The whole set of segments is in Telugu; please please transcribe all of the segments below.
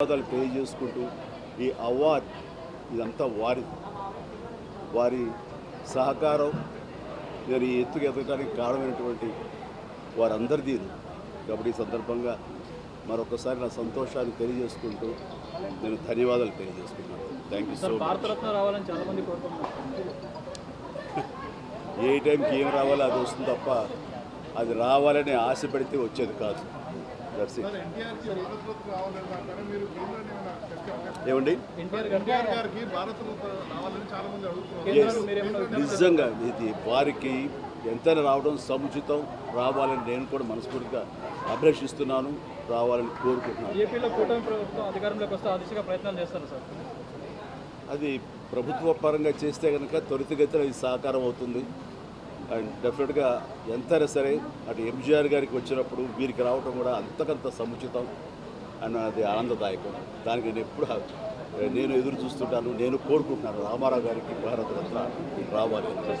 ధన్యవాదాలు తెలియజేసుకుంటూ ఈ అవార్డ్ ఇదంతా వారి వారి సహకారం నేను ఈ ఎత్తుకు ఎదగడానికి కారణమైనటువంటి వారందరిది. కాబట్టి ఈ సందర్భంగా మరొకసారి నా సంతోషాన్ని తెలియజేసుకుంటూ నేను ధన్యవాదాలు తెలియజేసుకుంటున్నాను. థ్యాంక్ యూ సో మచ్ ఏ టైంకి ఏం రావాలో అది వస్తుంది తప్ప అది రావాలని ఆశ పెడితే వచ్చేది కాదు. ఏమండి? నిజంగా ఇది వారికి ఎంతైనా రావడం సముచితం రావాలని నేను కూడా మనస్ఫూర్తిగా అభిలషిస్తున్నాను రావాలని కోరుకుంటున్నాను. ఏపీలో కూటమి ప్రభుత్వం అధికారంలోకి వస్తే ఆ దిశగా ప్రయత్నాలు చేస్తారు సార్? అది ప్రభుత్వ పరంగా చేస్తే కనుక త్వరితగతిన ఇది సహకారం అవుతుంది. అండ్ డెఫినెట్గా ఎంతైనా సరే అటు ఎంజీఆర్ గారికి వచ్చినప్పుడు వీరికి రావడం కూడా అంతకంత సముచితం అండ్ అది ఆనందదాయకం. దానికి నేను ఎప్పుడు నేను ఎదురు చూస్తుంటాను నేను కోరుకుంటున్నాను రామారావు గారికి భారతరత్న రావాలి. అని.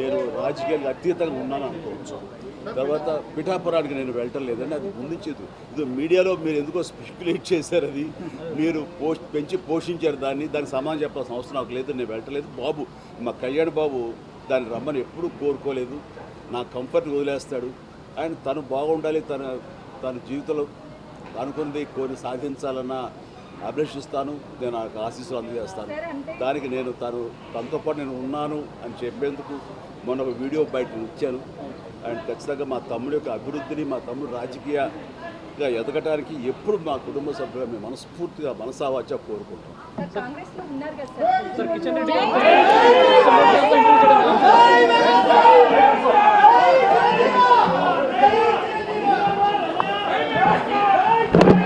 నేను రాజకీయాలకు అతీతంగా ఉన్నాను అనుకోవచ్చు. తర్వాత పిఠాపురానికి నేను వెళ్ళటం లేదని అది ముందుంచేది. ఇది మీడియాలో మీరు ఎందుకో స్పెక్యులేట్ చేశారు అది. మీరు పోస్ట్ పెంచి పోషించారు దాన్ని దానికి సమాధానం చెప్పాల్సిన అవసరం నాకు లేదు నేను వెళ్ళటలేదు బాబు మా కళ్యాణ్ బాబు దాన్ని రమ్మని ఎప్పుడూ కోరుకోలేదు. నా కంఫర్ట్ వదిలేస్తాడు. ఆయన తను బాగుండాలి తన తన జీవితంలో అనుకుంది కొన్ని సాధించాలన్న అభిలషిస్తాను నేను నాకు ఆశీస్సులు అందజేస్తాను దానికి నేను తను తనతో పాటు నేను ఉన్నాను అని చెప్పేందుకు మొన్న ఒక వీడియో బయట ఇచ్చాను. అండ్ ఖచ్చితంగా మా తమ్ముడు యొక్క అభివృద్ధిని మా తమ్ముడు రాజకీయంగా ఎదగటానికి ఎప్పుడు మా కుటుంబ సభ్యులుగా మేము మనస్ఫూర్తిగా మనసావాచ కోరుకుంటాం